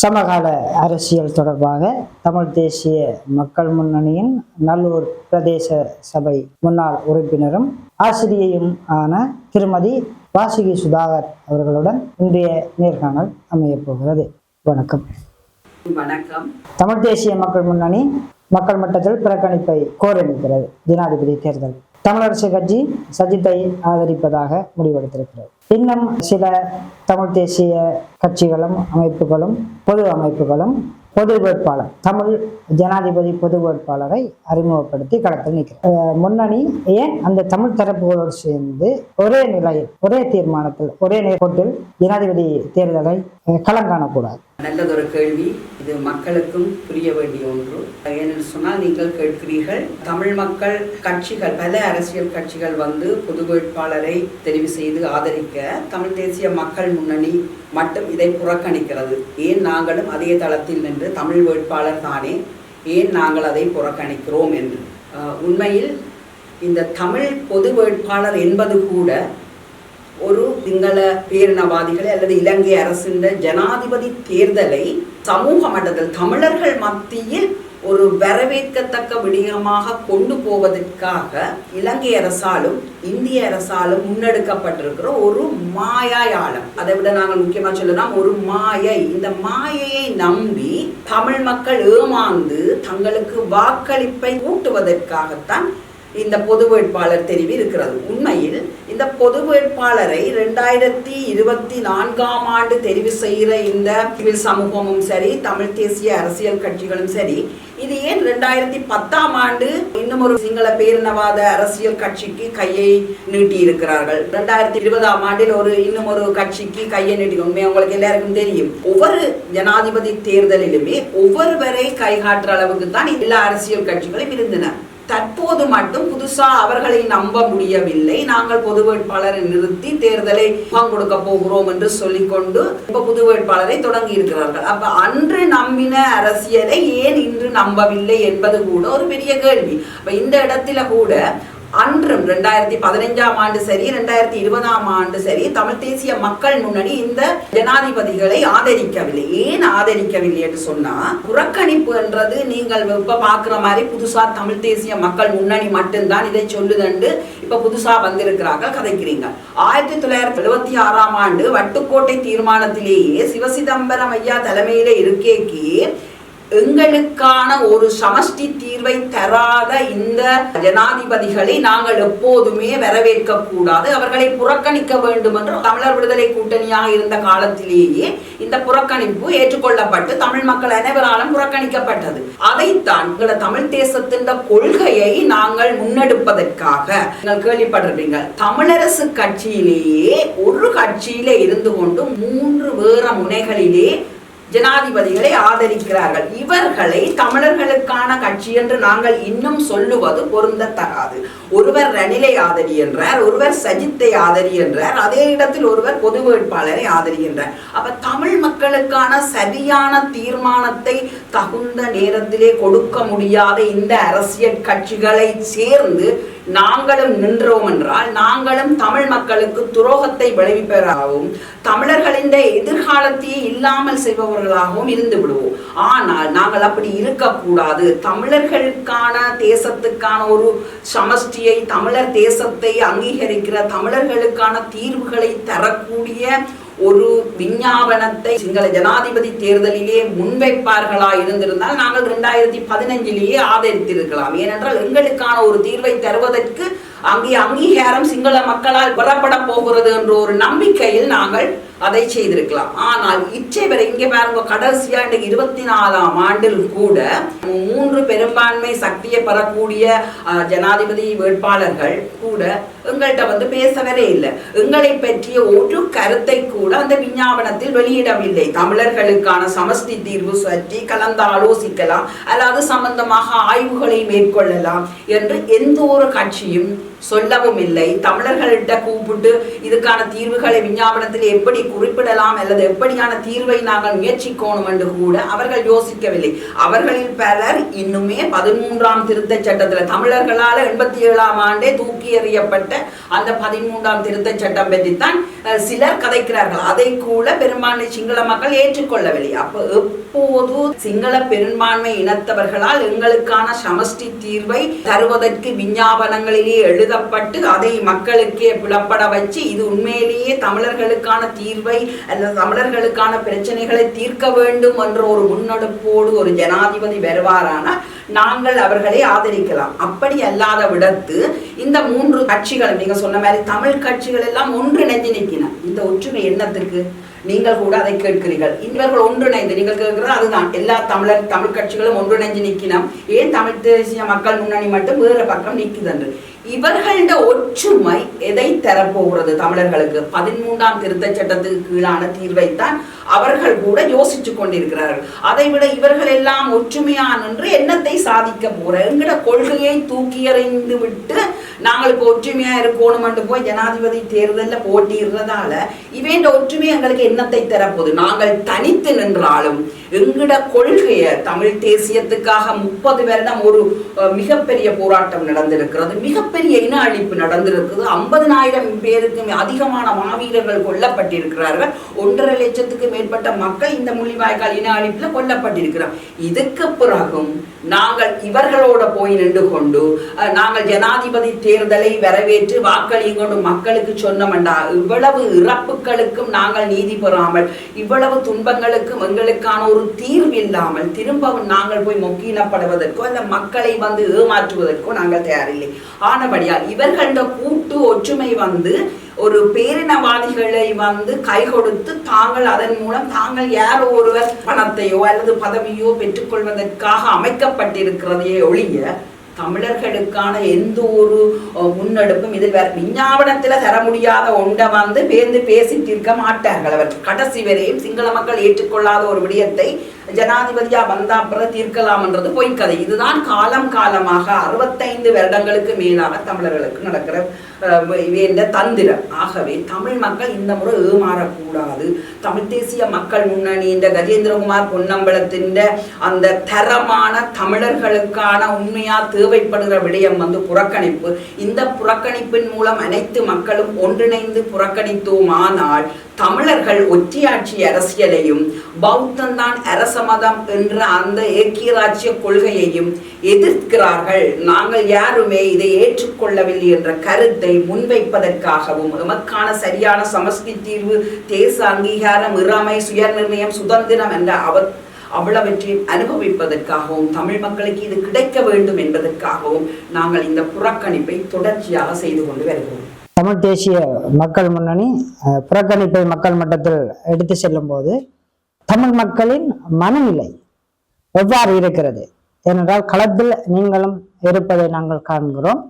சமகால அரசியல் தொடர்பாக தமிழ் தேசிய மக்கள் முன்னணியின் நல்லூர் பிரதேச சபை முன்னாள் உறுப்பினரும் ஆசிரியையும் ஆன திருமதி வாசுகி சுதாகர் அவர்களுடன் இன்றைய நேர்காணல் அமையப் போகிறது. வணக்கம். வணக்கம். தமிழ் தேசிய மக்கள் முன்னணி மக்கள் மட்டத்தில் புறக்கணிப்பை கோர நிற்கிறது ஜனாதிபதி தேர்தல். தமிழரசு கட்சி சஜித்தை ஆதரிப்பதாக முடிவெடுத்திருக்கிறது. இன்னும் சில தமிழ் தேசிய கட்சிகளும் அமைப்புகளும் பொது அமைப்புகளும் பொது வேட்பாளர் தமிழ் ஜனாதிபதி பொது வேட்பாளரை அறிமுகப்படுத்தி களத்தில் நிற்கிறார். முன்னணி ஏன் அந்த தமிழ் தரப்புகளோடு சேர்ந்து ஒரே நிலையில் ஒரே தீர்மானத்தில் ஒரே நேரத்தில் ஜனாதிபதி தேர்தலை களம் காணக்கூடாது? நல்லதொரு கேள்வி. இது மக்களுக்கும் புரிய வேண்டிய ஒன்று. ஏனென்று சொன்னால் நீங்கள் கேட்கிறீர்கள் தமிழ் மக்கள் கட்சிகள் பல அரசியல் கட்சிகள் வந்து பொது வேட்பாளரை தெரிவு செய்து ஆதரிக்க தமிழ் தேசிய மக்கள் முன்னணி மட்டும் இதை புறக்கணிக்கிறது. ஏன் நாங்களும் அதே தளத்தில் நின்று தமிழ் வேட்பாளர் தானே? ஏன் நாங்கள் அதை புறக்கணிக்கிறோம் என்று? உண்மையில் இந்த தமிழ் பொது வேட்பாளர் என்பது கூட ஒரு சிங்கள பேரினவாதிகளை அல்லது இலங்கை அரசின் ஜனாதிபதி தேர்தலை சமூக மட்டத்தில் தமிழர்கள் மத்தியில் ஒரு வரவேற்கத்தக்க விடயமாக கொண்டு போவதற்காக இலங்கை அரசாலும் இந்திய அரசாலும் முன்னெடுக்கப்பட்டிருக்கிற ஒரு மாயாயாளம் அதை விட நாங்கள் முக்கியமா சொல்லலாம் ஒரு மாயை. இந்த மாயையை நம்பி தமிழ் மக்கள் ஏமாந்து தங்களுக்கு வாக்களிப்பை ஊட்டுவதற்காகத்தான் இந்த பொது வேட்பாளர் தெரிவு இருக்கிறது. உண்மையில் இந்த பொது வேட்பாளரை ரெண்டாயிரத்தி இருபத்தி நான்காம் ஆண்டு தெரிவு செய்கிற இந்த சிவில் சமூகமும் சரி தமிழ் தேசிய அரசியல் கட்சிகளும் சரி இது ஏன் ரெண்டாயிரத்தி பத்தாம் ஆண்டு இன்னும் ஒரு சிங்கள பேரினவாத அரசியல் கட்சிக்கு கையை நீட்டி இருக்கிறார்கள் ரெண்டாயிரத்தி இருபதாம் ஆண்டில் ஒரு இன்னும் ஒரு கட்சிக்கு கையை நீட்டி உண்மை உங்களுக்கு எல்லாருக்கும் தெரியும். ஒவ்வொரு ஜனாதிபதி தேர்தலிலுமே ஒவ்வொருவரை கைகாட்டுற அளவுக்கு தான் எல்லா அரசியல் கட்சிகளும் இருந்தன. தற்போது மட்டும் புதுசா அவர்களை நம்ப முடியவில்லை. நாங்கள் பொது வேட்பாளரை நிறுத்தி தேர்தலை முகம் கொடுக்க போகிறோம் என்று சொல்லிக்கொண்டு இப்ப புது வேட்பாளரை தொடங்கி இருக்கிறார்கள். அப்ப அன்று நம்பின அரசியலை ஏன் இன்று நம்பவில்லை என்பது கூட ஒரு பெரிய கேள்வி. அப்ப இந்த இடத்துல கூட அன்றும் ரெண்டாயிரத்தி பதினைஞ்சாம் ஆண்டு சரி ரெண்டாயிரத்தி இருபதாம் ஆண்டு சரி தமிழ் தேசிய மக்கள் முன்னணி இந்த ஜனாதிபதிகளை ஆதரிக்கவில்லை. ஏன் ஆதரிக்கவில்லை என்று சொன்னா புறக்கணிப்பு என்றது நீங்கள் இப்ப பாக்குற மாதிரி புதுசா தமிழ் தேசிய மக்கள் முன்னணி மட்டும்தான் இதை சொல்லுதண்டு இப்ப புதுசா வந்திருக்கிறார்கள் கதைக்கிறீங்க. ஆயிரத்தி தொள்ளாயிரத்தி எழுபத்தி ஆறாம் ஆண்டு வட்டுக்கோட்டை தீர்மானத்திலேயே சிவசிதம்பரம் ஐயா தலைமையில இருக்கேக்கே எங்களுக்கான ஒரு சமஷ்டி தீர்வை தராத இந்த ஜனாதிபதிகளை நாங்கள் எப்போதுமே வரவேற்க கூடாது அவர்களை புறக்கணிக்க வேண்டும் என்று தமிழர் விடுதலை கூட்டணியாக இருந்த காலத்திலேயே இந்த புறக்கணிப்பு ஏற்றுக்கொள்ளப்பட்டு தமிழ் மக்கள் அனைவராலும் புறக்கணிக்கப்பட்டது. அதைத்தான் எங்களோட தமிழ் தேசத்தின் கொள்கையை நாங்கள் முன்னெடுப்பதற்காக நீங்கள் கேள்விப்பட்டிருப்பீங்க. தமிழரசு கட்சியிலேயே ஒரு கட்சியிலே இருந்து கொண்டு மூன்று வேற முனைகளிலே ஜனாதிபதிகளை ஆதரிக்கிறார்கள். இவர்களை தமிழர்களுக்கான கட்சி என்று நாங்கள் இன்னும் சொல்லுவது பொருந்தத்தகாது. ஒருவர் ரணிலை ஆதரி என்றார் ஒருவர் சஜித்தை ஆதரி என்றார் அதே இடத்தில் ஒருவர் பொது வேட்பாளரை ஆதரிகின்றார் அப்ப தமிழ் மக்களுக்கான சரியான தீர்மானத்தை தகுந்த நேரத்திலே கொடுக்க முடியாத இந்த அரசியல் கட்சிகளை சேர்ந்து நாங்களும் நின்றோம் என்றால் நாங்களும் தமிழ் மக்களுக்கு துரோகத்தை விளைவிப்பவராகவும் தமிழர்களின் எதிர்காலத்தையே இல்லாமல் செய்பவர்களாகவும் இருந்து விடுவோம். ஆனால் நாங்கள் அப்படி இருக்கக்கூடாது. தமிழர்களுக்கான தேசத்துக்கான ஒரு சமஷ்டியை தமிழர் தேசத்தை அங்கீகரிக்கிற தமிழர்களுக்கான தீர்வுகளை தரக்கூடிய ஒரு விஞ்ஞாபனத்தை சிங்கள ஜனாதிபதி தேர்தலிலே முன்வைப்பார்களா இருந்திருந்தால் நாங்கள் இரண்டாயிரத்தி பதினஞ்சிலேயே ஆதரித்திருக்கலாம். ஏனென்றால் எங்களுக்கான ஒரு தீர்வை தருவதற்கு அங்கே அங்கீகாரம் சிங்கள மக்களால் பெறப்பட போகிறது என்ற ஒரு நம்பிக்கையில் நாங்கள் அதை செய்திருக்கலாம். ஆனால் இச்சை வரை இங்கே பாருங்க கடைசியா இன்றைக்கு இருபத்தி நாலாம் ஆண்டில் கூட மூன்று பெரும்பான்மை சக்தியை பெறக்கூடிய அஹ், ஜனாதிபதி வேட்பாளர்கள் கூட எங்கள்கிட்ட வந்து பேசவரே இல்லை. எங்களை பற்றிய ஒரு கருத்தை கூட அந்த விஞ்ஞாபனத்தில் வெளியிடவில்லை. தமிழர்களுக்கான சமஷ்டி தீர்வு பற்றி கலந்து ஆலோசிக்கலாம். அல்லது சம்பந்தமாக ஆய்வுகளை மேற்கொள்ளலாம் என்று எந்த ஒரு கட்சியும் சொல்லவும் இல்லை. தமிழர்கள்ட்ட கூப்பிட்டு இதுக்கான தீர்வுகளை விஞ்ஞாபனத்தில் எப்படி குறிப்பிடலாம் அல்லது எப்படியான தீர்வை நாங்கள் முயற்சிக்கோணும் என்று கூட அவர்கள் யோசிக்கவில்லை. அவர்களில் பலர் இன்னுமே பதிமூன்றாம் திருத்தச் சட்டத்தில் தமிழர்களால் எண்பத்தி ஏழாம் ஆண்டே தூக்கி எறியப்பட்ட அந்த பதிமூன்றாம் திருத்தச் சட்டம் பற்றித்தான் சிலர் கதைக்கிறார்கள். அதை கூட பெரும்பான்மை சிங்கள மக்கள் ஏற்றுக்கொள்ளவில்லை. அப்போ எப்போது சிங்கள பெரும்பான்மை இனத்தவர்களால் எங்களுக்கான சமஷ்டி தீர்வை தருவதற்கு விஞ்ஞாபனங்களிலே எழுதப்பட்டு அதை மக்களுக்கே புலப்பட வச்சு இது உண்மையிலேயே தமிழர்களுக்கான தீர்வை அல்லது தமிழர்களுக்கான பிரச்சனைகளை தீர்க்க வேண்டும் என்ற ஒரு முன்னெடுப்போடு ஒரு ஜனாதிபதி வருவாரானால் நாங்கள் அவர்களை ஆதரிக்கலாம். அப்படி அல்லாத விடத்து இந்த மூன்று கட்சிகள் நீங்க சொன்ன மாதிரி தமிழ் கட்சிகள் எல்லாம் ஒன்றிணைந்து நிற்கின. இந்த ஒற்றுமை எண்ணத்துக்கு நீங்கள் கூட அதை கேட்கிறீர்கள். இவர்கள் ஒன்றிணைந்து நீங்கள் கேட்கிறது அதுதான். எல்லா தமிழர் தமிழ் கட்சிகளும் ஒன்றிணைந்து நிற்கினோம் ஏன் தமிழ் தேசிய மக்கள் முன்னணி மட்டும் வேறு பக்கம் நிற்குதென்று? இவர்கள ஒற்றுமை எதை தரப்போகிறது தமிழர்களுக்கு? பதிமூன்றாம் திருத்த சட்டத்துக்கு கீழான தீர்வைத்தான் அவர்கள் கூட யோசிச்சு கொண்டிருக்கிறார்கள். அதை விட இவர்கள் எல்லாம் ஒற்றுமையா நின்று என்னத்தை சாதிக்க போற? எங்கட கொள்கையை தூக்கி எறிந்து விட்டு நாங்கள் இப்போ ஒற்றுமையா இருக்கணும்னு போய் ஜனாதிபதி தேர்தலில் போட்டியிடுறதால இவேண்ட ஒற்றுமை எங்களுக்கு என்னத்தை தரப்போகுது? நாங்கள் தனித்து நின்றாலும் எங்கட கொள்கைய தமிழ் தேசியத்துக்காக முப்பது வருடம் ஒரு மிகப்பெரிய போராட்டம் நடந்திருக்கிறது. மிகப்பெரிய இன அழிப்பு நடந்திருக்குது. ஐம்பதனாயிரம் பேருக்கு அதிகமான மாவீரர்கள் கொல்லப்பட்டிருக்கிறார்கள். ஒன்றரை லட்சத்துக்கு மேற்பட்ட மக்கள் இந்த முள்ளிவாய்க்கால் இன அழிப்புல கொல்லப்பட்டிருக்கிறார். இதுக்கு பிறகும் நாங்கள் இவர்களோட போய் நின்று கொண்டு அஹ், நாங்கள் ஜனாதிபதி தேர்தலை வரவேற்று வாக்களிங்கொண்டு மக்களுக்கு சொன்னோம்டா இவ்வளவு இறப்புகளுக்கும் நாங்கள் நீதி பெறாமல் இவ்வளவு துன்பங்களுக்கும் எங்களுக்கான ஒரு தீர்வு இல்லாமல் திரும்பவும் நாங்கள் போய் மொக்கீனப்படுவதற்கோ அந்த மக்களை வந்து ஏமாற்றுவதற்கோ நாங்கள் தயாரில்லை. ஆனபடியால் இவர்கள கூட்டு ஒற்றுமை வந்து ஒரு பேரினவாதிகளை வந்து கை கொடுத்து தாங்கள் அதன் மூலம் தாங்கள் யாரோ ஒருவர் பணத்தையோ அல்லது பதவியோ பெற்றுக்கொள்வதற்காக அமைக்கப்பட்டிருக்கிறதையே ஒழிய தமிழர்களுக்கான எந்த ஒரு முன்னெடுப்பும் இதில் வேற விஞ்ஞாபனத்தில் தர முடியாத ஒன்றை வந்து பேர்ந்து பேசிட்டு இருக்க மாட்டார்கள். அவர் கடைசி வரையும் சிங்கள மக்கள் ஏற்றுக்கொள்ளாத ஒரு விடயத்தை ஜனாதிபதியா வந்தா அப்புறம் தீர்க்கலாம்ன்றது பொய்க்கதை. இதுதான் காலம் காலமாக அறுபத்தைந்து வருடங்களுக்கு மேலாக தமிழர்களுக்கு நடக்கிற வேண்ட தந்திரம். ஆகவே தமிழ் மக்கள் இந்த முறை ஏமாறக்கூடாது. தமிழ் தேசிய மக்கள் முன்னணி இந்த கஜேந்திரகுமார் பொன்னம்பலத்தின் அந்த தரமான தமிழர்களுக்கான உண்மையா தேவைப்படுகிற விடயம் வந்து புறக்கணிப்பு. இந்த புறக்கணிப்பின் மூலம் அனைத்து மக்களும் ஒன்றிணைந்து புறக்கணித்தோமானால் தமிழர்கள் ஒற்றியாட்சி அரசியலையும் பௌத்தந்தான் அரச மதம் என்ற அந்த ஏக்கிய ராஜ்ய கொள்கையையும் எதிர்க்கிறார்கள். நாங்கள் யாருமே இதை ஏற்றுக்கொள்ளவில்லை என்ற கருத்தை முன்வைப்பதற்காகவும் எமக்கான சரியான சமஸ்தி தீர்வு தேச அங்கீகாரம் இறாமை சுயநிர்ணயம் சுதந்திரம் என்ற அவர் அவ்வளவற்றையும் அனுபவிப்பதற்காகவும் தமிழ் மக்களுக்கு இது கிடைக்க வேண்டும் என்பதற்காகவும் நாங்கள் இந்த புறக்கணிப்பை தொடர்ச்சியாக செய்து கொண்டு வருகிறோம். தமிழ் தேசிய மக்கள் முன்னணி புறக்கணிப்பை மக்கள் மட்டத்தில் எடுத்து செல்லும் போது தமிழ் மக்களின் மனநிலை எவ்வாறு இருக்கிறது? ஏனென்றால் களத்தில் நீங்களும் இருப்பதை நாங்கள் காண்கிறோம்.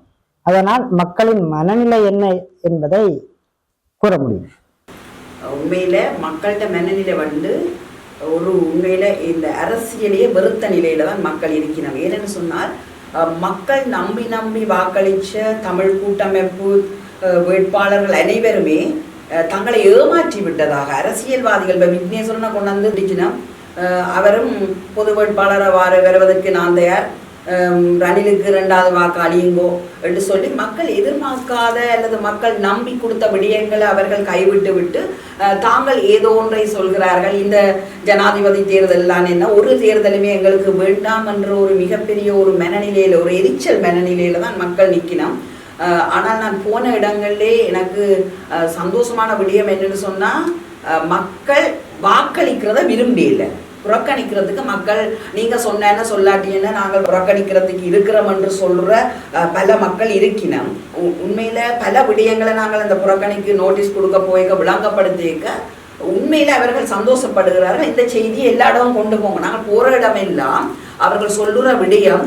அதனால் மக்களின் மனநிலை என்ன என்பதை கூற முடியும். உண்மையில மக்கள்கிட்ட மனநிலை வந்து ஒரு உண்மையில இந்த அரசியலையே வெறுத்த நிலையில தான் மக்கள் இருக்கிறாங்க. ஏன்னு சொன்னால் அஹ், மக்கள் நம்பி நம்பி வாக்களிச்ச தமிழ் கூட்டமைப்பு வேட்பாளர்கள் அனைவருமே தங்களை ஏமாற்றி விட்டதாக அரசியல்வாதிகள் இப்போ விக்னேஸ்வரனை கொண்டாந்து இருந்துச்சுன்னா அவரும் பொது வேட்பாளரை வார வருவதற்கு நான் தயார். ரணிலுக்கு இரண்டாவது வாக்கு அழியுங்கோ என்று சொல்லி மக்கள் எதிர்பார்க்காத அல்லது மக்கள் நம்பி கொடுத்த விடயங்களை அவர்கள் கைவிட்டு விட்டு அஹ், தாங்கள் ஏதோ ஒன்றை சொல்கிறார்கள். இந்த ஜனாதிபதி தேர்தல் என்ன? ஒரு தேர்தலுமே எங்களுக்கு வேண்டாம் என்ற ஒரு மிகப்பெரிய ஒரு மனநிலையில ஒரு எரிச்சல் மனநிலையில தான் மக்கள் நிற்கினோம் ஆனால் நான் போன இடங்களிலே எனக்கு சந்தோஷமான விடயம் என்னன்னு சொன்னால் மக்கள் வாக்களிக்கிறத விரும்பி புறக்கணிக்கிறதுக்கு மக்கள் நீங்க சொன்னேன்னு சொல்லாட்டின்னு நாங்கள் புறக்கணிக்கிறதுக்கு இருக்கிறோம் என்று சொல்கிற பல மக்கள் இருக்கினோம். உ- பல விடயங்களை நாங்கள் அந்த புறக்கணிக்கு நோட்டீஸ் கொடுக்க போய்க்க விளங்கப்படுத்திக்க உண்மையில் அவர்கள் சந்தோஷப்படுகிறார்கள். இந்த செய்தியை எல்லா இடமும் கொண்டு போங்க. நாங்கள் போகிற இடமெல்லாம் அவர்கள் சொல்லுற விடயம்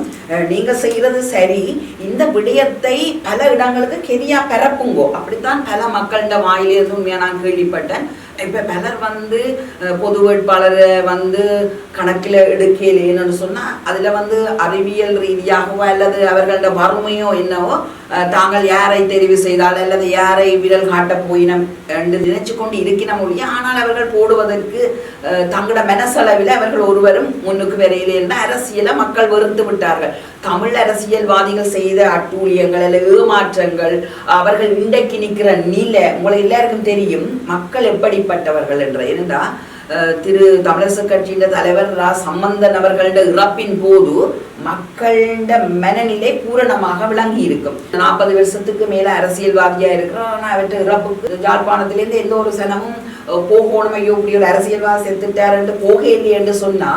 நீங்க செய்யறது சரி இந்த விடயத்தை பல இடங்களுக்கு கெரியா பரப்புங்கோ. அப்படித்தான் பல மக்கள்கிட்ட வாயிலிருந்து உண்மையா நான் கேள்விப்பட்டேன். இப்ப பலர் வந்து பொது வேட்பாளரை வந்து கணக்கில் எடுக்கலேன்னு சொன்னா அதுல வந்து அறிவியல் ரீதியாகவோ அல்லது அவர்களோட வறுமையோ என்னவோ தாங்கள் யாரை தெரிவு செய்தால் அல்லது யாரை விரல் காட்ட போயினம் என்று நினைச்சு கொண்டு இருக்கிறோம் ஒழிய ஆனால் அவர்கள் போடுவதற்கு தங்களோட மனசளவில் அவர்கள் ஒருவரும் முன்னுக்கு வரையிலே என்ற அரசியலை மக்கள் வெறுத்து விட்டார்கள். தமிழ் அரசியல்வாதிகள் செய்த அட்டூழியங்கள் அல்ல ஏமாற்றங்கள் அவர்கள் இன்றைக்கு நிற்கிற நிலை உங்களை எல்லாருக்கும் தெரியும் மக்கள் எப்படிப்பட்டவர்கள் என்ற. ஏனென்றா அஹ், திரு தமிழரசு கட்சியின் தலைவர் ரா. சம்பந்தன் அவர்களோட இறப்பின் போது மக்களோட மனநிலை பூரணமாக விளங்கி இருக்கும். நாற்பது வருஷத்துக்கு மேல அரசியல்வாதியா இருக்கிறோம் ஆனா அவற்றை இறப்புக்கு யாழ்ப்பாணத்திலேருந்து எந்த ஒரு சனமும் போகணும் ஐயோ இப்படி ஒரு அரசியல்வாதி செத்துட்டாருன்ட்டு போக இல்லை என்று சொன்னா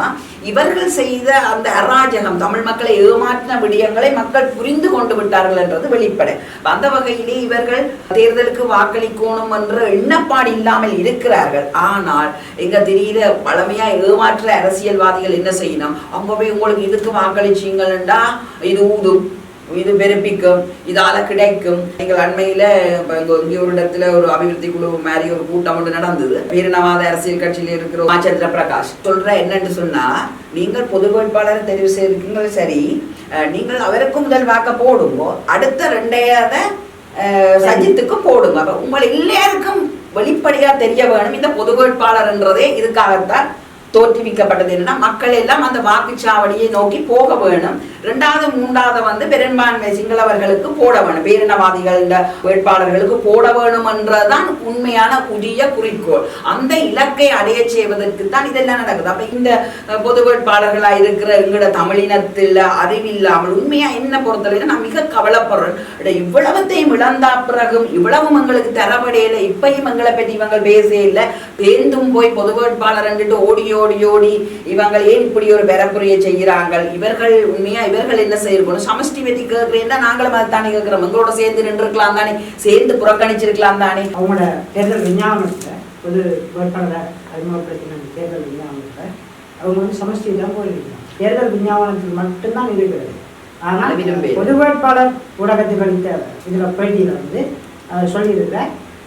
இவர்கள் செய்த அந்த அராஜகம் தமிழ் மக்களை ஏமாற்றின விடயங்களை மக்கள் புரிந்து கொண்டு விட்டார்கள் என்றது வெளிப்படை. அந்த வகையிலே இவர்கள் தேர்தலுக்கு வாக்களிக்கணும் என்ற எண்ணப்பாடு இல்லாமல் இருக்கிறார்கள். ஆனால் எங்க தெரியல பழமையா ஏமாற்ற அரசியல்வாதிகள் என்ன செய்யணும்? அவங்க போய் உங்களுக்கு இதுக்கு வாக்களிச்சீங்கன்னா இது ஊதும். இது பெருப்பிக்கும் இதால கிடைக்கும். நீங்கள் அண்மையில இங்கே ஒரு இடத்துல ஒரு அபிவிருத்தி குழு மாதிரி ஒரு கூட்டம் ஒன்று நடந்தது. வீரனவாத அரசியல் கட்சியில் இருக்கிற மாச்சந்திர பிரகாஷ். சொல்ற என்னன்னு சொன்னா நீங்கள் பொது வேட்பாளரை தெரிவு செய்திருக்கீங்க சரி நீங்கள் அவருக்கு முதல் வாக்க போடுங்க அடுத்த ரெண்டையாத சஜித்துக்கு போடுங்க. அப்ப உங்கள் எல்லாருக்கும் வெளிப்படையா தெரிய வேணும். இந்த பொது வேட்பாளர்ன்றதே இதுக்காகத்தான் தோற்றுவிக்கப்பட்டது என்னன்னா மக்கள் எல்லாம் அந்த வாக்குச்சாவடியை நோக்கி போக வேணும். ரெண்டாவது மூன்றாவது வந்து பெரும்பான்மை சிங்களவர்களுக்கு போட வேணும். பேரினவாதிகள் வேட்பாளர்களுக்கு போட வேணும் என்றதான் உண்மையான புதிய குறிக்கோள். அந்த இலக்கை அடைய செய்வதற்கு தான் இதெல்லாம் நடக்குது. அப்ப இந்த பொது வேட்பாளர்களா இருக்கிற எங்களோட தமிழினத்தில் அறிவில்லாமல் உண்மையா என்ன பொறுத்தவரை நான் மிக கவலைப்படுறேன். இவ்வளவுத்தையும் இவ்வளவத்தையும் இழந்தா பிறகும் இவ்வளவும் எங்களுக்கு தரப்படையில இப்பயும் எங்களை பற்றி இவங்க பேசே இல்லை. பேருந்தும் போய் பொது வேட்பாளர் ஓடியோ ஓடி ஓடி ஓடி இவங்க ஏன் இப்படி ஒரு பெறப்புரையை செய்கிறாங்க இவர்கள் உண்மையா? இவர்கள் என்ன செய்யணும் சமஷ்டி பற்றி கேட்கிறேன்னா நாங்களும் அதை தானே கேட்கிறோம். எங்களோட சேர்ந்து நின்றுருக்கலாம் தானே? சேர்ந்து புறக்கணிச்சிருக்கலாம் தானே? அவங்களோட தேர்தல் விஞ்ஞாபனத்தில் பொது வேட்பாளரை அறிமுகப்படுத்தின தேர்தல் விஞ்ஞாபனத்தில் அவங்க வந்து சமஷ்டி தான் போயிருக்காங்க. தேர்தல் விஞ்ஞாபனத்தில் மட்டும்தான் இருக்கிறது. ஆனால். பொது வேட்பாளர் ஊடகத்துக்கு அளித்த இதில் பேட்டியில் வந்து அவர் சொல்லியிருக்க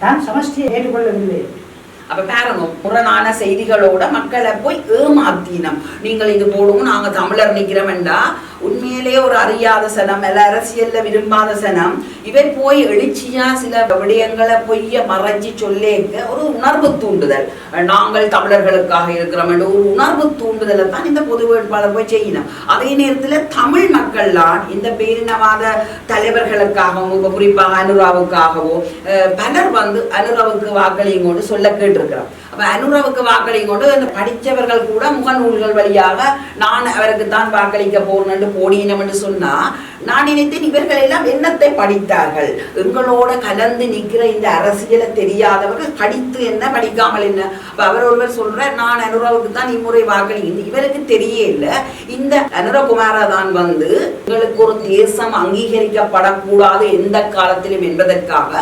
தான் சமஷ்டியை ஏற்றுக்கொள்ளவில்லை. அப்ப பாருங்க புறநான செய்திகளோட மக்களை போய் ஏமாத்தினம். நீங்கள் இது போடுவோம் நாங்க தமிழர் நிக்கிறோம்டா உண்மையிலேயே ஒரு அறியாத சனம் அல்ல அரசியல்ல விரும்பாத சனம். இவன் போய் எழுச்சியா சில விடயங்களை பொய்ய மறைஞ்சி சொல்லேங்க ஒரு உணர்வு தூண்டுதல். நாங்கள் தமிழர்களுக்காக இருக்கிறோம் என்ற ஒரு உணர்வு தூண்டுதலை தான் இந்த பொது வேட்பாளர் போய் செய்யணும். அதே நேரத்துல தமிழ் மக்கள் தான் இந்த பேரினவாத தலைவர்களுக்காகவும் இப்ப குறிப்பாக அனுராவுக்காகவோ அஹ், பலர் வந்து அனுராவுக்கு வாக்களியும் கொண்டு சொல்ல கேட்டிருக்கிறோம் அப்ப அனுராவுக்கு வாக்களியும் கொண்டு அந்த படித்தவர்கள் கூட முகநூல்கள் வழியாக நான் அவருக்கு தான் வாக்களிக்க போறேன்னு போடினோம் என்று சொன்னா நான் நினைத்தேன் இவர்கள் எல்லாம் என்னத்தை படித்தார்கள்? எங்களோட கலந்து நிக்கிற இந்த அரசியலை தெரியாதவர்கள் படித்து என்ன படிக்காமல் என்ன? அவர் ஒருவர் சொல்ற நான் அனுராவுக்கு தான் இம்முறை வாக்களி இவருக்கு தெரிய இல்லை. இந்த அனுரகுமாரா தான் வந்து எங்களுக்கு ஒரு தேசம் அங்கீகரிக்கப்படக்கூடாது எந்த காலத்திலும் என்பதற்காக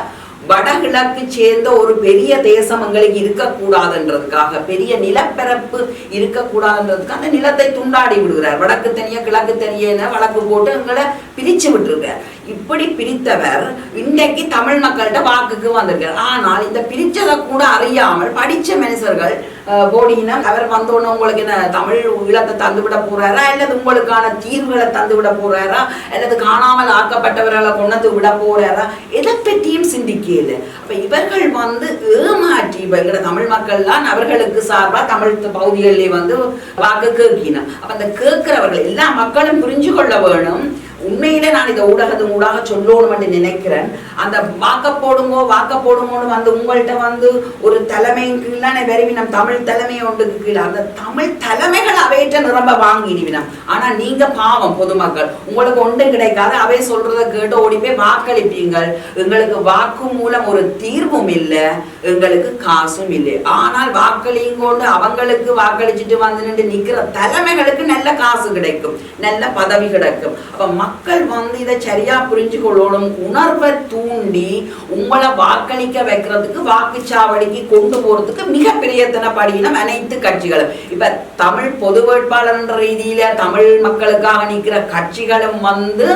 வடகிழக்கு சேர்ந்த ஒரு பெரிய தேசம் எங்களுக்கு இருக்கக்கூடாதுன்றதுக்காக பெரிய நிலப்பரப்பு இருக்கக்கூடாதுன்றதுக்காக அந்த நிலத்தை துண்டாடி விடுகிறார். வடக்கு தனியா கிழக்கு தனியன வழக்கு போட்டு எங்களை பிரிச்சு விட்டுருக்கார். இப்படி பிரித்தவர் இன்றைக்கு தமிழ் மக்கள்கிட்ட வாக்குக்கு வந்திருக்கார். ஆனால் இந்த பிரிச்சதை கூட அறியாமல் படிச்ச மனுஷர்கள் அஹ், போடினா அவர் வந்தோன்னு உங்களுக்கு என்ன தமிழ் ஈழத்தை தந்து விட போறாரா? அல்லது உங்களுக்கான தீர்வுகளை தந்து விட போறாரா? அல்லது காணாமல் ஆக்கப்பட்டவர்களை கொண்டு விட போறாரா? எதை பற்றியும் சிந்திக்கல. அப்ப இவர்கள் வந்து ஏமாற்றி இப்ப தமிழ் தமிழ் மக்கள்லாம் அவர்களுக்கு சார்பா தமிழ் பகுதிகளிலே வந்து வாக்கு கேட்கினோம் அப்ப அந்த கேட்கிறவர்கள் எல்லா மக்களும் புரிஞ்சு கொள்ள வேணும். உண்மையிலே நான் இதை ஊடகத்தின் ஊடாக சொல்லணும்னு நினைக்கிறேன். அந்த வாக்க போடுங்கோ வாக்க போடுங்கோன்னு வந்து உங்கள்கிட்ட வந்து ஒரு தலைமையின் வெறுவி நம் தமிழ் தலைமை ஒன்றுக்கு கீழே. அந்த தமிழ் தலைமைகள் அவையிட்ட நிரம்ப வாங்கிடுவினம் ஆனா நீங்க பாவம் பொதுமக்கள். உங்களுக்கு ஒன்றும் கிடைக்காது. அவை சொல்றதை கேட்டு ஓடி போய் வாக்களிப்பீங்கள். எங்களுக்கு வாக்கு மூலம் ஒரு தீர்வும் இல்லை. எங்களுக்கு காசும் இல்லை. ஆனால் வாக்களியும் கொண்டு அவங்களுக்கு வாக்களிச்சுட்டு வந்து நின்று நிக்கிற தலைமைகளுக்கு நல்ல காசு கிடைக்கும். நல்ல பதவி கிடைக்கும். அப்ப மக்கள் வந்து இதை சரியா புரிஞ்சு கொள்ளணும் உணர்வை தூண்டி உங்களை வாக்களிக்க வைக்கிறதுக்கு வாக்குச்சாவடிக்கு கொண்டு போறதுக்கு மிக பிரயத்தனப்படினம் அனைத்து கட்சிகளும். இப்ப தமிழ் பொது வேட்பாளர் என்ற ரீதியில தமிழ் மக்களுக்காக நிற்கிற கட்சிகளும் வந்து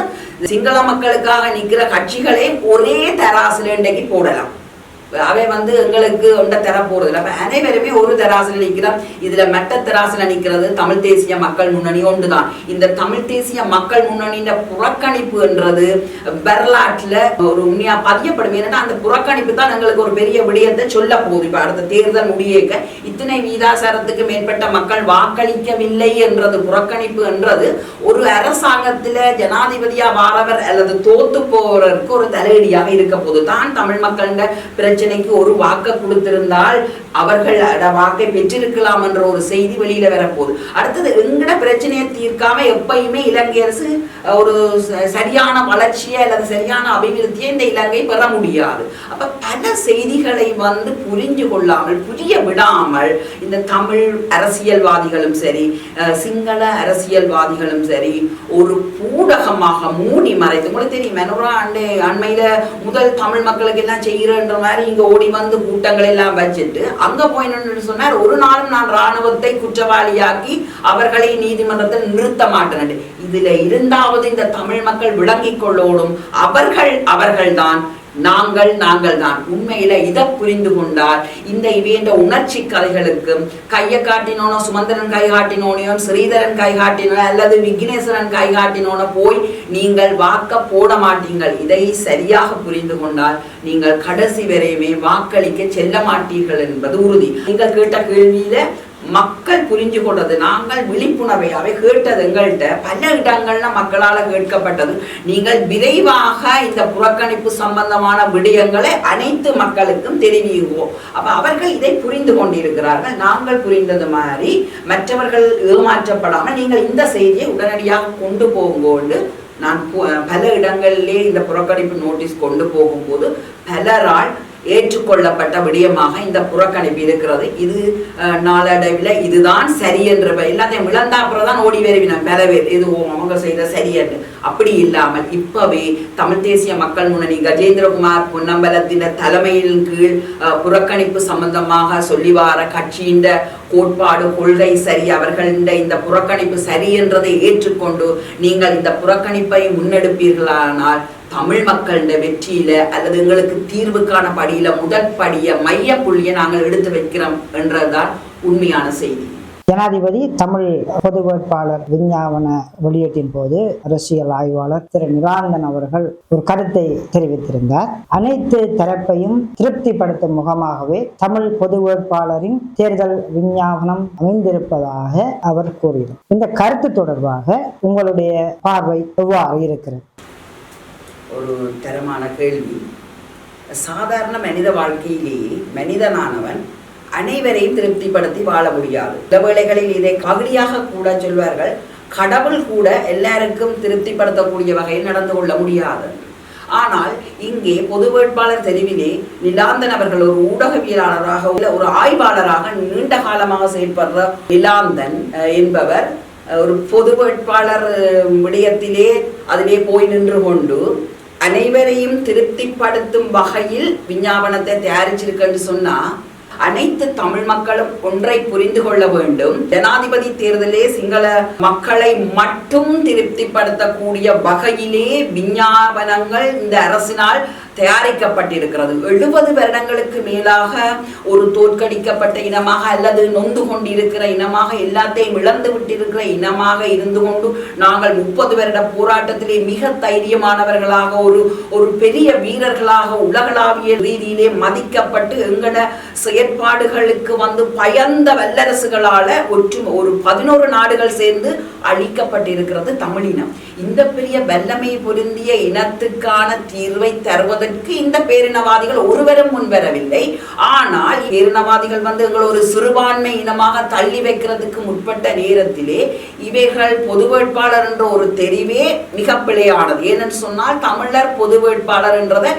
சிங்கள மக்களுக்காக நிற்கிற கட்சிகளே ஒரே தராசுல இன்றைக்கு போடலாம். அவை வந்து எங்களுக்கு ஒன்றை தர போறது இல்லை. அனைவருமே ஒரு தராசில் நிற்கிறோம். இதுல மெட்ட தராசில் நிற்கிறது தமிழ் தேசிய மக்கள் முன்னணி ஒன்றுதான். இந்த தமிழ் தேசிய மக்கள் முன்னணியின் புறக்கணிப்பு என்றது வரலாற்றுல ஒரு உண்மையா பதியப்படும். ஏன்னா அந்த புறக்கணிப்பு தான் எங்களுக்கு ஒரு பெரிய விடயத்தை சொல்ல போகுது. இப்ப அடுத்த தேர்தல் முடியேக்க இத்தனை வீதாசாரத்துக்கு மேற்பட்ட மக்கள் வாக்களிக்கவில்லை என்றது புறக்கணிப்பு என்றது ஒரு அரசாங்கத்துல ஜனாதிபதியா வாரவர் அல்லது தோத்து போறவருக்கு ஒரு தலையடியாக இருக்க போது தான் தமிழ் மக்களின் பிரச்சனைக்கு ஒரு வாக்க கொடுத்திருந்தால் அவர்கள் அட வாக்கை பெற்றிருக்கலாம் என்ற ஒரு செய்தி வெளியில வரப்போகுது. அடுத்தது எங்கட பிரச்சனையை தீர்க்காம எப்பயுமே இலங்கை அரசு ஒரு சரியான வளர்ச்சியை அல்லது சரியான அபிவிருத்தியை இந்த இலங்கை பெற முடியாது. அப்ப பல செய்திகளை வந்து புரிஞ்சு கொள்ளாமல் புரிய விடாமல் இந்த தமிழ் அரசியல்வாதிகளும் சரி சிங்கள அரசியல்வாதிகளும் சரி ஒரு பூடகமாக மூடி மறைத்து உங்களுக்கு தெரியும் மெனோரா அண்டே அண்மையில முதல் தமிழ் மக்களுக்கு எல்லாம் செய்யறன்ற மாதிரி இங்க ஓடி வந்து கூட்டங்கள் எல்லாம் வச்சுட்டு அங்க போயினு சொன்னார். ஒரு நாளும் நான் ராணுவத்தை குற்றவாளியாக்கி அவர்களை நீதிமன்றத்தில் நிறுத்த மாட்டேன். இதுல இருந்தாவது இந்த தமிழ் மக்கள் விளங்கிக் கொள்ளோடும். அவர்கள் அவர்கள்தான் நாங்கள் நாங்கள் தான். உண்மையில இதை புரிந்து கொண்டால் இந்த இவேண்ட உணர்ச்சி கதைகளுக்கும் கையை காட்டினோனோ சுமந்திரன் கை காட்டினோனையோ ஸ்ரீதரன் கை காட்டினோ அல்லது விக்னேஸ்வரன் கை காட்டினோனோ போய் நீங்கள் வாக்க போட மாட்டீங்கள் இதை சரியாக புரிந்து கொண்டால் நீங்கள் கடைசி வரையுமே வாக்களிக்க செல்ல மாட்டீர்கள் என்பது உறுதி. நீங்கள் கேட்ட கேள்வியில மக்கள் புரிஞ்சு கொண்டது நாங்கள் விழிப்புணர்வை அவை கேட்டது எங்கள்கிட்ட பல இடங்கள்ல மக்களால் கேட்கப்பட்டது. நீங்கள் விரைவாக இந்த புறக்கணிப்பு சம்பந்தமான விடயங்களை அனைத்து மக்களுக்கும் தெரிவிக்குவோம் அப்ப அவர்கள் இதை புரிந்து கொண்டிருக்கிறார்கள். நாங்கள் புரிந்தது மாதிரி மற்றவர்கள் ஏமாற்றப்படாமல் நீங்கள் இந்த செய்தியை உடனடியாக கொண்டு போகும்போது நான் பல இடங்களிலே இந்த புறக்கணிப்பு நோட்டீஸ் கொண்டு போகும்போது பலரால் ஏற்றுக்கொள்ளப்பட்ட விடயமாக இந்த புறக்கணிப்பு இருக்கிறது. இது நாளடைவில் இதுதான் சரி என்ற ப- எல்லாத்தையும் இழந்தாப்புறம் தான் ஓடி வருவினோம் பல பேர் இது அவங்க செய்த சரி என்று. அப்படி இல்லாமல் இப்பவே தமிழ் தேசிய மக்கள் முன்னணி கஜேந்திரகுமார் பொன்னம்பலத்தின் தலைமையின் கீழ் அஹ், புறக்கணிப்பு சம்பந்தமாக சொல்லி வார கட்சியின் கோட்பாடு கொள்கை சரி அவர்களின் இந்த புறக்கணிப்பு சரி என்றதை ஏற்றுக்கொண்டு நீங்கள் இந்த புறக்கணிப்பை முன்னெடுப்பீர்களானால் தமிழ் மக்களின் வெற்றியில அல்லது எங்களுக்கு தீர்வுக்கான படியில முதல் படிய மைய புள்ளியை நாங்கள் எடுத்து வைக்கிறோம் என்றதுதான் உண்மையான செய்தி. ஜனாதிபதி தமிழ் பொது வேட்பாளர் விஞ்ஞாபன வெளியீட்டின் போது அரசியல் ஆய்வாளர் திரு நிலாந்தன் அவர்கள் ஒரு கருத்தை தெரிவித்திருந்தார். அனைத்து தரப்பையும் திருப்திப்படுத்தும் முகமாகவே தமிழ் பொது வேட்பாளரின் தேர்தல் விஞ்ஞாபனம் அமைந்திருப்பதாக அவர் கூறினார். இந்த கருத்து தொடர்பாக உங்களுடைய பார்வை எவ்வாறு இருக்கிறது? ஒரு தரமான கேள்வி. சாதாரண மனித வாழ்க்கையிலேயே மனிதனானவன் அனைவரையும் திருப்திப்படுத்தி வாழ முடியாது. சில வேளைகளில் இதை பகுதியாக கூட சொல்வார்கள் கடவுள் கூட எல்லாருக்கும் திருப்திப்படுத்தக்கூடிய வகையில் நடந்து கொள்ள முடியாது. ஆனால் இங்கே பொது வேட்பாளர் தெரிவிலே நிலாந்தன் அவர்கள் ஒரு ஊடகவியலாளராக உள்ள ஒரு ஆய்வாளராக நீண்ட காலமாக செயல்படுற நிலாந்தன் அஹ், என்பவர் ஒரு பொது வேட்பாளர் விடயத்திலே அதிலே போய் நின்று கொண்டு அனைவரையும் திருப்திப்படுத்தும் வகையில் விஞ்ஞாபனத்தை தயாரிச்சிருக்குன்னு சொன்னா அனைத்து தமிழ் மக்களும் ஒன்றை புரிந்து கொள்ள வேண்டும். ஜனாதிபதி தேர்தலே சிங்கள மக்களை மட்டும் திருப்திப்படுத்தக்கூடிய வகையிலே விஞ்ஞாபனங்கள் இந்த அரசினால் தயாரிக்கப்பட்டிருக்கிறது. எழுபது வருடங்களுக்கு மேலாக ஒரு தோற்கடிக்கப்பட்ட இனமாக அல்லது நொந்து கொண்டிருக்கிற இனமாக எல்லாத்தையும் இழந்து விட்டிருக்கிற இனமாக இருந்து கொண்டு நாங்கள் முப்பது வருட போராட்டத்திலே மிக தைரியமானவர்களாக ஒரு ஒரு பெரிய வீரர்களாக உலகளாவிய ரீதியிலே மதிக்கப்பட்டு எங்கட செயற்பாடுகளுக்கு வந்து பயந்த வல்லரசுகளால ஒற்று ஒரு பதினோரு நாடுகள் சேர்ந்து அழிக்கப்பட்டிருக்கிறது தமிழினம். இந்த பெரிய வல்லமை பொருந்திய இனத்துக்கான தீர்வை தருவதற்கு இந்த பேரினவாதிகள் ஒருவரும் முன்வரவில்லை ஆனால் பேரினவாதிகள் வந்து எங்கள் ஒரு சிறுபான்மை இனமாக தள்ளி வைக்கிறதுக்கு முற்பட்ட நேரத்திலே இவைகள் பொது வேட்பாளர் என்ற ஒரு தெரிவே மிக பிழையானது. ஏனென்று சொன்னால் தமிழர் பொது வேட்பாளர் என்றதை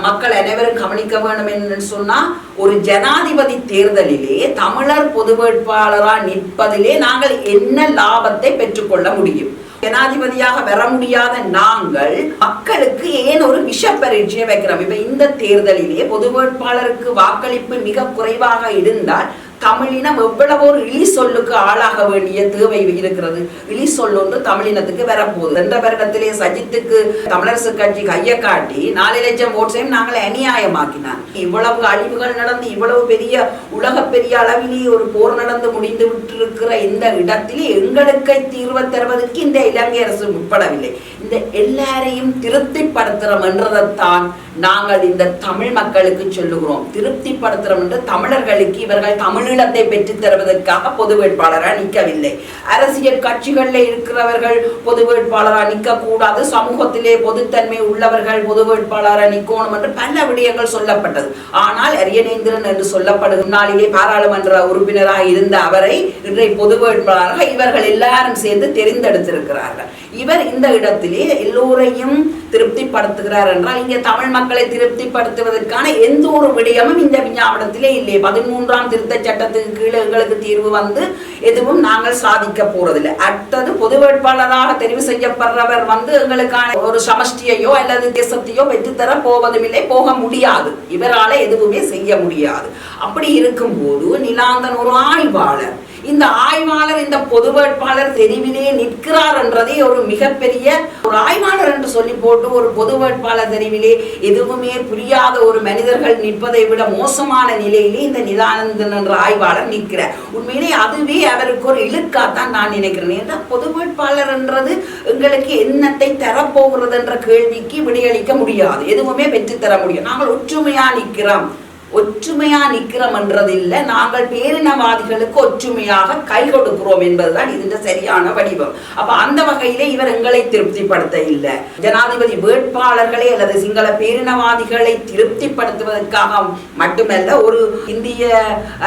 மக்கள் அனைவரும் கவனிக்க வேண்டும் என்று சொன்னால் ஒரு ஜனாதிபதி தேர்தலிலே தமிழர் பொது வேட்பாளராக நிற்பதிலே நாங்கள் என்ன லாபத்தை பெற்றுக்கொள்ள முடியும்? ஜனாதிபதியாக வர முடியாத நாங்கள் மக்களுக்கு ஏன் ஒரு விஷ பரீட்சையை வைக்கிறோம்? இப்ப இந்த தேர்தலிலே பொது வேட்பாளருக்கு வாக்களிப்பு மிக குறைவாக இருந்தால் தமிழினம் எவ்வளவு ஒரு இழி சொல்லுக்கு ஆளாக வேண்டிய தேவை இருக்கிறது. இழி சொல் ஒன்று தமிழினத்துக்கு வரப்போகுது. என்ற வருடத்திலே சஜித்துக்கு தமிழரசு கட்சி கையை காட்டி நாலு லட்சம் ஓட்ஸையும் நாங்கள் அநியாயமாக்கினார். இவ்வளவு அழிவுகள் நடந்து இவ்வளவு பெரிய உலக பெரிய அளவிலே ஒரு போர் நடந்து முடிந்து விட்டிருக்கிற இந்த இடத்திலே எங்களுக்கு தீர்வு தருவதற்கு இந்த இலங்கை அரசு உட்படவில்லை இந்த எல்லாரையும் திருப்திப்படுத்துறோம் என்றதைத்தான் நாங்கள் இந்த தமிழ் மக்களுக்கு சொல்லுகிறோம். திருப்திப்படுத்துறோம் என்று தமிழர்களுக்கு இவர்கள் தமிழீழத்தை பெற்றுத் தருவதற்காக பொது வேட்பாளராக நிற்கவில்லை. அரசியல் கட்சிகளில் இருக்கிறவர்கள் பொது வேட்பாளராக நிற்கக்கூடாது. சமூகத்திலே பொதுத்தன்மை உள்ளவர்கள் பொது வேட்பாளராக நிற்கணும் என்று பல விடயங்கள் சொல்லப்பட்டது. ஆனால் அரியநேந்திரன் என்று சொல்லப்படும் முன்னாளிலே பாராளுமன்ற உறுப்பினராக இருந்த அவரை இன்றைய பொது வேட்பாளராக இவர்கள் எல்லாரும் சேர்ந்து தெரிந்தெடுத்திருக்கிறார்கள். இவர் இந்த இடத்திலே எல்லோரையும் திருப்திப்படுத்துகிறார் என்றால் இங்கே தமிழ் மக்களை திருப்திப்படுத்துவதற்கான எந்த ஒரு விடயமும் இந்த விஞ்ஞாபனத்திலே இல்லை. பதிமூன்றாம் திருத்த சட்டத்துக்கு கீழே எங்களுக்கு தீர்வு வந்து எதுவும் நாங்கள் சாதிக்க போறதில்லை. அடுத்தது பொது வேட்பாளராக தெரிவு செய்யப்படுறவர் வந்து எங்களுக்கான ஒரு சமஷ்டியையோ அல்லது தேசத்தையோ பெற்றுத்தர போவதும் இல்லை போக முடியாது. இவரால எதுவுமே செய்ய முடியாது. அப்படி இருக்கும்போது நிலாந்தன் ஒரு ஆய்வாளர் இந்த ஆய்வாளர் இந்த பொது வேட்பாளர் தெரிவிலே நிற்கிறார் என்றதே ஒரு மிகப்பெரிய ஒரு ஆய்வாளர் என்று சொல்லி போட்டு ஒரு பொது வேட்பாளர் தெரிவிலே எதுவுமே புரியாத ஒரு மனிதர்கள் நிற்பதை விட மோசமான நிலையிலே இந்த நிதானந்தன் என்ற ஆய்வாளர் நிற்கிறார். உண்மையிலே அதுவே அவருக்கு ஒரு இழுக்காத்தான் நான் நினைக்கிறேன். ஏன்னா பொது வேட்பாளர் என்றது எங்களுக்கு என்னத்தை தரப்போகிறது என்ற கேள்விக்கு விடையளிக்க முடியாது. எதுவுமே பெற்றுத்தர முடியும் நாங்கள் ஒற்றுமையா நிற்கிறோம். ஒற்றுமையா நிக்கிறோம் என்றதில்லை நாங்கள் பேரினவாதிகளுக்கு ஒற்றுமையாக கை கொடுக்கிறோம் என்பதுதான் இதுல சரியான வடிவம். அப்ப அந்த வகையிலே இவர் எங்களை திருப்திப்படுத்த இல்லை ஜனாதிபதி வேட்பாளர்களை அல்லது சிங்கள பேரினவாதிகளை திருப்திப்படுத்துவதற்காக மட்டுமல்ல ஒரு இந்திய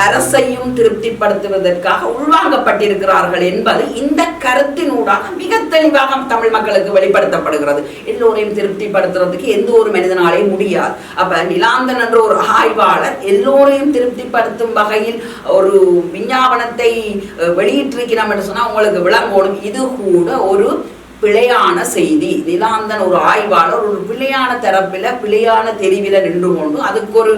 அரசையும் திருப்திப்படுத்துவதற்காக உள்வாங்கப்பட்டிருக்கிறார்கள் என்பது இந்த கருத்தினூடாக மிக தெளிவாக தமிழ் மக்களுக்கு வெளிப்படுத்தப்படுகிறது. எல்லோரையும் திருப்திப்படுத்துறதுக்கு எந்த ஒரு மனிதனாலையும் முடியாது. அப்ப நிலாந்தன் என்ற ஒரு ஆய்வாளர் எல்லோரையும் திருப்திப்படுத்தும் வகையில் ஒரு விஞ்ஞாபனத்தை வெளியிட்டிருக்கிறோம் என்று சொன்னால் உங்களுக்கு விளங்கணும் இது கூட ஒரு பிழையான செய்தி. நிலாந்தன் ஒரு ஆய்வாளர் ஒரு பிழையான தரப்பில் பிழையான தெரிவில நின்று கொண்டு அதுக்கு ஒரு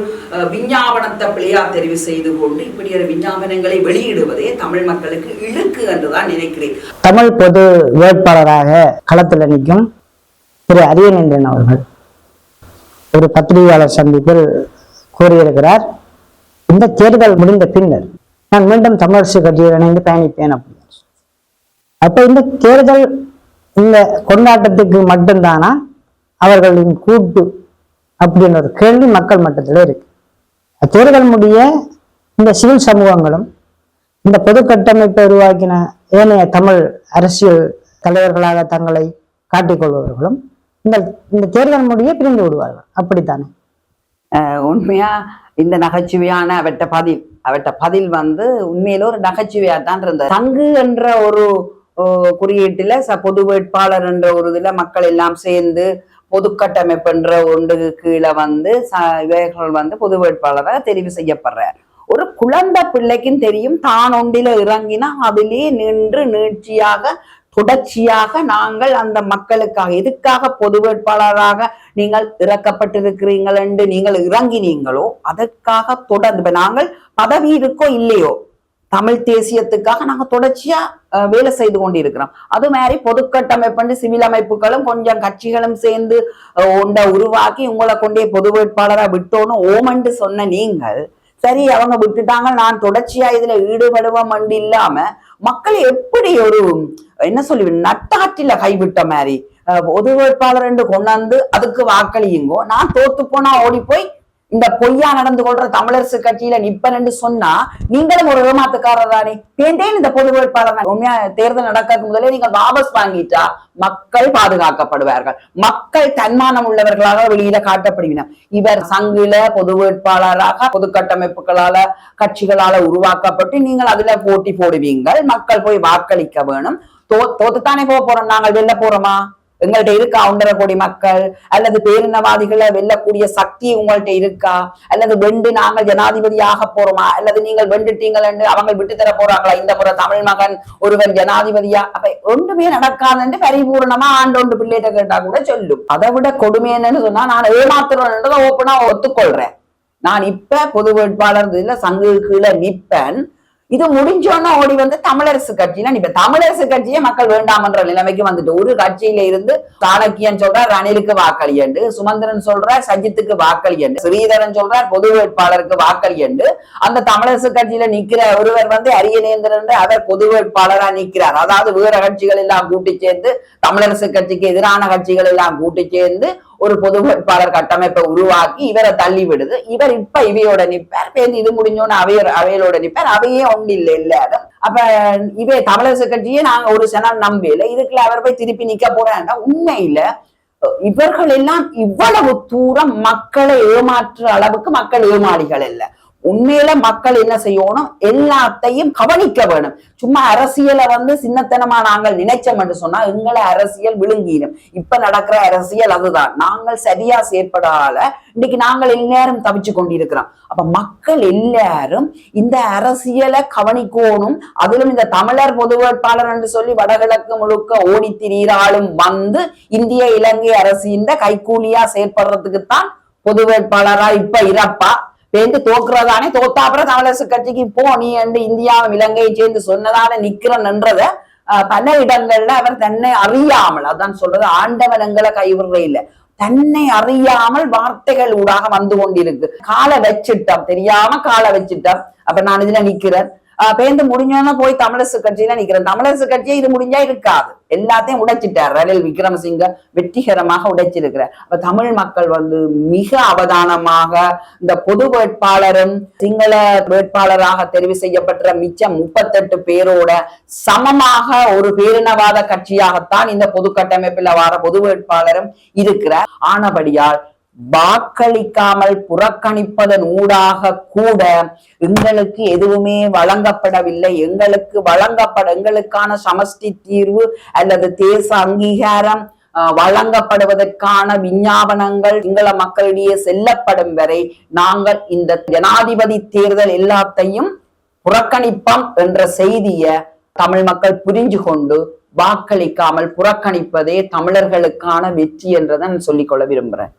விஞ்ஞாபனத்தை பிழையா தெரிவு செய்து கொண்டு இப்படி ஒரு விஞ்ஞாபனங்களை வெளியிடுவதே தமிழ் மக்களுக்கு இழுக்கு என்றுதான் நினைக்கிறேன். தமிழ் பொது வேட்பாளராக களத்தில் நிற்கும் திரு அரியநேந்திரன் அவர்கள் ஒரு பத்திரிகையாளர் சந்திப்பில் கூறியிருக்கிறார். இந்த தேர்தல் முடிந்த பின்னர் நான் மீண்டும் தமிழரசு கட்சியில் இணைந்து பயணிப்பேன் அப்படின்னு அப்ப இந்த தேர்தல் இந்த கொண்டாட்டத்துக்கு மட்டும்தானா? அவர்களின் கூட்டு அப்படின்னு ஒரு கேள்வி மக்கள் மட்டத்தில் இருக்கு. தேர்தல் முடிய இந்த சிவில் சமூகங்களும் இந்த பொது கட்டமைப்பை உருவாக்கின ஏனைய தமிழ் அரசியல் தலைவர்களாக தங்களை காட்டிக்கொள்பவர்களும் இந்த இந்த தேர்தல் முடிய பிரிந்து விடுவார்கள். அப்படித்தானே? உண்மையா இந்த நகைச்சுவையான அவட்ட பதில். அவட்ட பதில் வந்து உண்மையில ஒரு நகைச்சுவையா தான் இருந்தது தங்கு என்ற ஒரு குறியீட்டுல பொது வேட்பாளர் என்ற ஒரு இதுல மக்கள் எல்லாம் சேர்ந்து பொது ஒன்றுக்கு என்ற ஒன்று கீழே வந்து ச- இவர்கள் வந்து பொது வேட்பாளராக தெரிவு செய்யப்படுறார். ஒரு குழந்தை பிள்ளைக்கும் தெரியும் தான் ஒன்றில இறங்கினா அதிலே நின்று நீட்சியாக தொடர்ச்சியாக நாங்கள் அந்த மக்களுக்காக எதுக்காக பொது வேட்பாளராக நீங்கள் இறக்கப்பட்டிருக்கிறீங்கள் என்று நீங்கள் இறங்கினீங்களோ அதற்காக தொடர்ந்து இப்ப நாங்கள் பதவி இருக்கோ இல்லையோ தமிழ் தேசியத்துக்காக நாங்கள் தொடர்ச்சியா அஹ், வேலை செய்து கொண்டிருக்கிறோம். அது மாதிரி பொதுக்கட்டமைப்பு சிவில் அமைப்புகளும் கொஞ்சம் கட்சிகளும் சேர்ந்து ஒன்றை உருவாக்கி உங்களை கொண்டே பொது வேட்பாளரா விட்டோன்னு ஓமண்டு சொன்ன நீங்கள் சரி அவங்க விட்டுட்டாங்க நான் தொடர்ச்சியா இதுல ஈடுபடுவோம் இல்லாம மக்களை எப்படி ஒரு என்ன சொல்லி நட்டாற்றில கைவிட்ட மாதிரி. பொது வேட்பாளர் என்று கொண்டாந்து அதுக்கு வாக்களியுங்கோ. நான் தோத்து போனா ஓடி போய் இந்த பொய்யா நடந்து கொள்ற தமிழரசு கட்சியில நிப்பன்னு சொன்னா நீங்களும் ஒரு ஏமாத்துக்காரர் தானே. இந்த பொது வேட்பாளர் உண்மையா தேர்தல் நடக்கிறதுக்கு முதலே நீங்கள் வாபஸ் வாங்கிட்டா மக்கள் பாதுகாக்கப்படுவார்கள். மக்கள் தன்மானம் உள்ளவர்களாக வெளியில காட்டப்படுகின்றனர் இவர் சங்கில பொது வேட்பாளராக பொது கட்டமைப்புகளால கட்சிகளால உருவாக்கப்பட்டு நீங்கள் அதுல போட்டி போடுவீங்கள். மக்கள் போய் வாக்களிக்க வேணும். தோ தோத்துத்தானே போக போறோம். நாங்கள் வெல்ல போறோமா? எங்கள்கிட்ட இருக்கா? ஒன்றரை கோடி மக்கள். அல்லது பேரினவாதிகளை வெல்லக்கூடிய சக்தி உங்கள்கிட்ட இருக்கா? அல்லது வெண்டு நாங்கள் ஜனாதிபதியாக போறோமா? அல்லது நீங்கள் வெண்டுட்டீங்கள் என்று அவங்க விட்டு தர போறாங்களா இந்த முறை தமிழ் மகன் ஒருவன் ஜனாதிபதியா? அப்ப ஒன்றுமே நடக்காதுன்னு பரிபூர்ணமா ஆண்டோண்டு பிள்ளைகிட்ட கேட்டா கூட சொல்லும். அதை விட கொடுமை என்னன்னு சொன்னா நான் ஏமாத்துறேன்றதை ஓப்பனா ஒத்துக்கொள்றேன். நான் இப்ப பொது வேட்பாளர் இதுல சங்கு கீழே நிப்பேன். இது முடிஞ்சோன்னா ஓடி வந்து தமிழரசு கட்சினா இப்ப தமிழரசு கட்சியே மக்கள் வேண்டாமன்ற நிலைமைக்கு வந்துட்டு. ஒரு கட்சியில இருந்து சாணக்கியன் சொல்றார் ரணிலுக்கு வாக்களியண்டு. சுமந்திரன் சொல்றார் சஜித்துக்கு வாக்களியண்டு. ஸ்ரீதரன் சொல்றார் பொது வேட்பாளருக்கு வாக்களியண்டு. அந்த தமிழரசு கட்சியில நிக்கிற ஒருவர் வந்து அரியநேந்திரன் அவர் பொது வேட்பாளரா நிக்கிறார். அதாவது வேற கட்சிகள் எல்லாம் கூட்டி சேர்ந்து தமிழரசு கட்சிக்கு எதிரான கட்சிகள் எல்லாம் கூட்டி சேர்ந்து ஒரு பொது வேட்பாளர் கட்டமைப்பை உருவாக்கி இவரை தள்ளி விடுது. இவர் இப்ப இவையோட நிற்பார் பேருந்து இது முடிஞ்சோன்னு அவையோட அவைகளோட நிப்பார். அவையே ஒன்று இல்லை எல்லாரும். அப்ப இவே தமிழரசு கட்சியே நாங்க ஒரு சனம் நம்பல இதுக்குள்ள அவர் போய் திருப்பி நிக்க போறாங்கன்னா உண்மையில இவர்கள் எல்லாம் இவ்வளவு தூரம் மக்களை ஏமாற்றுற அளவுக்கு மக்கள் ஏமாளிகள் இல்ல. உண்மையில மக்கள் என்ன செய்யணும்? எல்லாத்தையும் கவனிக்க வேணும். சும்மா அரசியலை வந்து சின்னத்தனமா நாங்கள் நினைச்சோம் என்று சொன்னா எங்களை அரசியல் விழுங்கிடும். இப்ப நடக்கிற அரசியல் அதுதான். நாங்கள் சரியா செயற்படாத இன்னைக்கு நாங்கள் எல்லாரும் தவிச்சு கொண்டிருக்கிறோம். அப்ப மக்கள் எல்லாரும் இந்த அரசியலை கவனிக்கணும். அதிலும் இந்த தமிழர் பொது வேட்பாளர் என்று சொல்லி வடகிழக்கு முழுக்க ஓடி திரியிறாலும் வந்து இந்திய இலங்கை அரசின் கைக்கூலியா செயற்படுறதுக்கு தான் பொது வேட்பாளரா இப்ப இறப்பா. சேர்ந்து தோக்குறதானே தோத்தா அப்புறம் தமிழரசு கட்சிக்கு போ நீ என்று இந்தியாவும் இலங்கையை சேர்ந்து சொன்னதால நிக்கிறன்றத ஆஹ், பல இடங்கள்ல அவர் தன்னை அறியாமல் அதான் சொல்றது ஆண்டவன் எங்களை கைவிடுற இல்ல. தன்னை அறியாமல் வார்த்தைகள் ஊடாக வந்து கொண்டிருக்கு. காலை வச்சிட்டோம் தெரியாம காலை வச்சிட்டோம் அப்ப நான் இதுல நிக்கிறேன். பேருந்து முடிஞ்சோன்னா போய் தமிழரசு கட்சியில நிக்கிறேன் தமிழரசு கட்சியே இது முடிஞ்சா இருக்காது. எல்லாத்தையும் உடைச்சிட்டார் ரணில் விக்ரமசிங்க. வெற்றிகரமாக உடைச்சிருக்கிறார். அப்ப தமிழ் மக்கள் வந்து மிக அவதானமாக இந்த பொது வேட்பாளரும் சிங்கள வேட்பாளராக தெரிவு செய்யப்பட்ட மிச்சம் முப்பத்தெட்டு பேரோட சமமாக ஒரு பேரினவாத கட்சியாகத்தான் இந்த பொது கட்டமைப்பில் வர பொது வேட்பாளரும் இருக்கிறார். ஆனபடியால் வாக்களிக்காமல் புறக்கணிப்பதன் ஊடாக கூட எங்களுக்கு எதுவுமே வழங்கப்படவில்லை. எங்களுக்கு வழங்கப்பட எங்களுக்கான சமஷ்டி தீர்வு அல்லது தேச அங்கீகாரம் வழங்கப்படுவதற்கான விஞ்ஞாபனங்கள் சிங்கள மக்களிடையே செல்லப்படும் வரை நாங்கள் இந்த ஜனாதிபதி தேர்தல் எல்லாத்தையும் புறக்கணிப்போம் என்ற செய்திய தமிழ் மக்கள் புரிஞ்சு கொண்டு வாக்களிக்காமல் புறக்கணிப்பதே தமிழர்களுக்கான வெற்றி என்றதை நான் சொல்லிக்கொள்ள விரும்புறேன்.